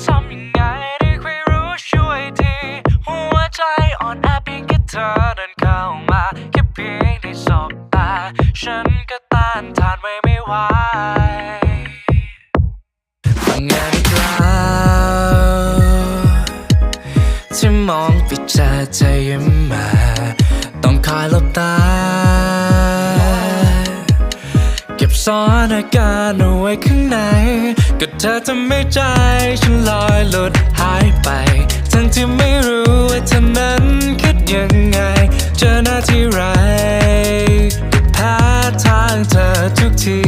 ทำยังไงได้ใครรู้ช่วยที หัวใจอ่อนแอเพียงแค่เธอเดินเข้ามาแค่เพียงได้สบตา ฉันก็ต้านทานไว้ไม่ไหวฟังงานอีกล้วที่มองไปเจอเธอยิ้มมา ต้องคอยหลบตา เก็บซ่อนอาการเอาไว้ข้างใน ก็เธอทำให้ใจฉันลอยหลุดหายไป ทั้งที่ไม่รู้ว่าเธอนั้นคิดยังไง เจอหน้าที่ไรก็แพ้ทางเธอทุกที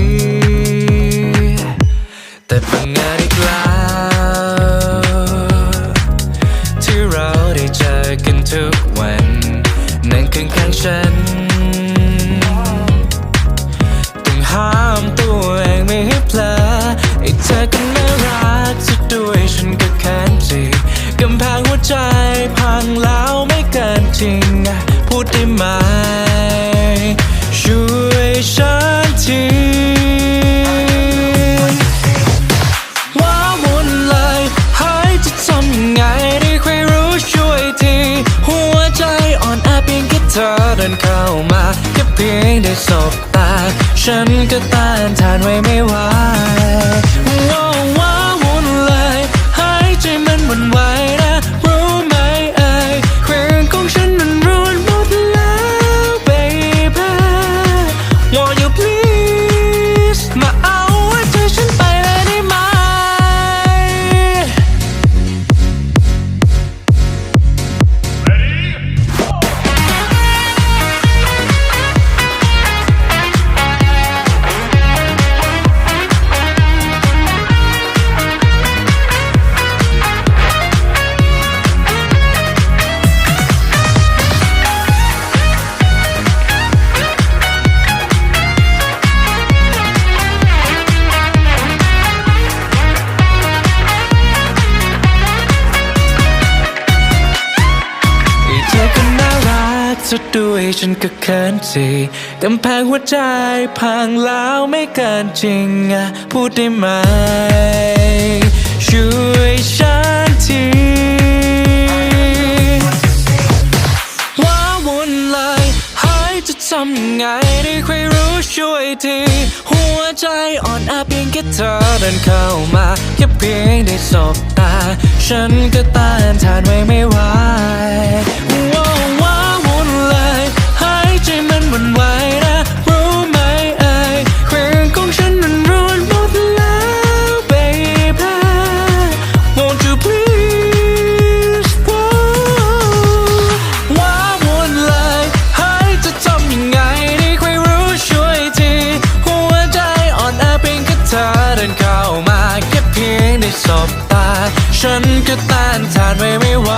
แต่บางงานอีกแล้วที่เราได้เจอกันทุกวัน นั่นคือข้างๆฉัน พังแล้วไม่เกินจริง พูดได้ไหม ช่วยฉันทีว้าวุ่นเลยหายจะทำยังไงได้ใครรู้ช่วยที หัวใจอ่อนแอเพียงแค่เธอเดินเข้ามาแค่เพียงได้สบตา ฉันก็ต้านทานไว้ไม่ไหว รักซะด้วยฉันก็เขินสิกำแพงหัวใจพังแล้วไม่เกินจริงอะพูดได้ไหม ช่วยฉันทีว้าวุ่นเลยหายจะทำยังไงได้ใครรู้ช่วยที หัวใจอ่อนแอเพียงแค่เธอเดินเข้ามาแค่เพียงได้สบตา ฉันก็ต้านทานไว้ไม่ไหว ฉันก็ต้านทานไว้ไม่ไหว